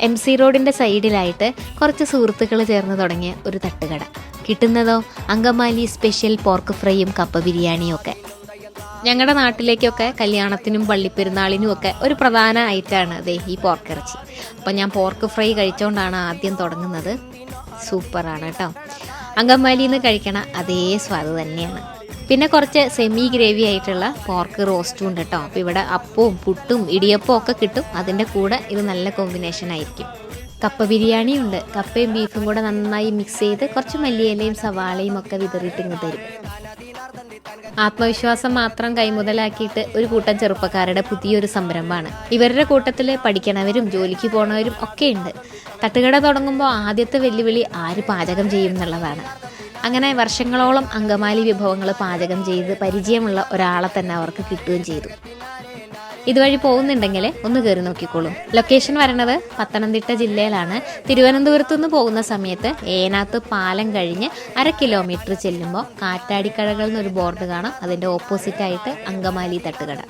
M C റോഡിന്റെ സൈഡിലായിട്ട് കുറച്ച് സുഹൃത്തുക്കൾ ചേർന്ന് തുടങ്ങിയ ഒരു തട്ടുകട. കിട്ടുന്നതോ അങ്കമാലി സ്പെഷ്യൽ പോർക്ക് ഫ്രൈയും കപ്പ ബിരിയാണിയും ഒക്കെ. ഞങ്ങളുടെ നാട്ടിലേക്കൊക്കെ കല്യാണത്തിനും പള്ളിപ്പെരുന്നാളിനും ഒക്കെ ഒരു പ്രധാന ഐറ്റമാണ് ദേ ഈ പോർക്ക് ഇറച്ചി അപ്പം ഞാൻ പോർക്ക് ഫ്രൈ കഴിച്ചുകൊണ്ടാണ് ആദ്യം തുടങ്ങുന്നത്. സൂപ്പറാണ് കേട്ടോ. അങ്കമാലിയിൽ നിന്ന് കഴിക്കണ അതേ സ്വാദ് തന്നെയാണ്. പിന്നെ കുറച്ച് സെമി ഗ്രേവി ആയിട്ടുള്ള പോർക്ക് റോസ്റ്റും ഉണ്ട് കേട്ടോ. അപ്പോൾ ഇവിടെ അപ്പവും പുട്ടും ഇടിയപ്പവും ഒക്കെ കിട്ടും. അതിന്റെ കൂടെ ഇത് നല്ല കോമ്പിനേഷൻ ആയിരിക്കും. കപ്പ ബിരിയാണി ഉണ്ട്. കപ്പയും ബീഫും കൂടെ നന്നായി മിക്സ് ചെയ്ത് കുറച്ച് മല്ലിയിലയും സവാളയും ഒക്കെ വിതറിയിട്ട് ഇങ്ങ് തരും. ആത്മവിശ്വാസം മാത്രം കൈമുതലാക്കിയിട്ട് ഒരു കൂട്ടം ചെറുപ്പക്കാരുടെ പുതിയൊരു സംരംഭമാണ്. ഇവരുടെ കൂട്ടത്തിൽ പഠിക്കണവരും ജോലിക്ക് പോണവരും ഒക്കെ ഉണ്ട്. തട്ടുകട തുടങ്ങുമ്പോൾ ആദ്യത്തെ വെല്ലുവിളി ആര് പാചകം ചെയ്യും എന്നുള്ളതാണ്. അങ്ങനെ വർഷങ്ങളോളം അങ്കമാലി വിഭവങ്ങൾ പാചകം ചെയ്ത് പരിചയമുള്ള ഒരാളെ തന്നെ അവർക്ക് കിട്ടുകയും ചെയ്തു. ഇതുവഴി പോകുന്നുണ്ടെങ്കിൽ ഒന്ന് കയറി നോക്കിക്കോളൂ. ലൊക്കേഷൻ വരണത് പത്തനംതിട്ട ജില്ലയിലാണ്. തിരുവനന്തപുരത്തു നിന്ന് പോകുന്ന സമയത്ത് ഏനാത്ത് പാലം കഴിഞ്ഞ് അര കിലോമീറ്റർ ചെല്ലുമ്പോൾ കാറ്റാടിക്കടകൾ എന്നൊരു ബോർഡ് കാണാം അതിന്റെ ഓപ്പോസിറ്റായിട്ട് അങ്കമാലി തട്ടുകട.